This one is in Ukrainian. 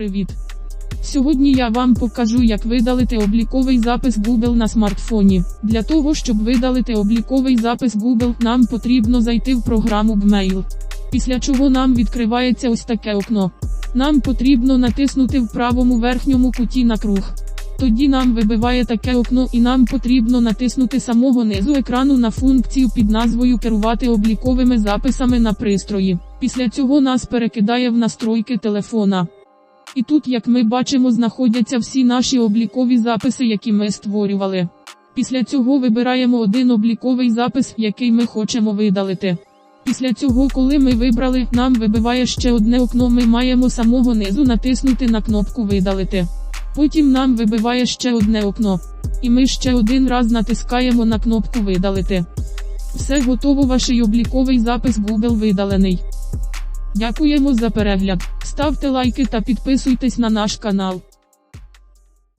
Привіт! Сьогодні я вам покажу, як видалити обліковий запис Google на смартфоні. Для того, щоб видалити обліковий запис Google, нам потрібно зайти в програму Gmail. Після чого нам відкривається ось таке окно. Нам потрібно натиснути в правому верхньому куті на круг. Тоді нам вибиває таке окно і нам потрібно натиснути самого низу екрану на функцію під назвою Керувати обліковими записами на пристрої. Після цього нас перекидає в настройки телефона. І тут, як ми бачимо, знаходяться всі наші облікові записи, які ми створювали. Після цього вибираємо один обліковий запис, який ми хочемо видалити. Після цього, коли ми вибрали, нам вибиває ще одне окно, ми маємо самого низу натиснути на кнопку Видалити. Потім нам вибиває ще одне окно. І ми ще один раз натискаємо на кнопку Видалити. Все готово, ваш обліковий запис Google видалений. Дякуємо за перегляд. Ставте лайки та підписуйтесь на наш канал.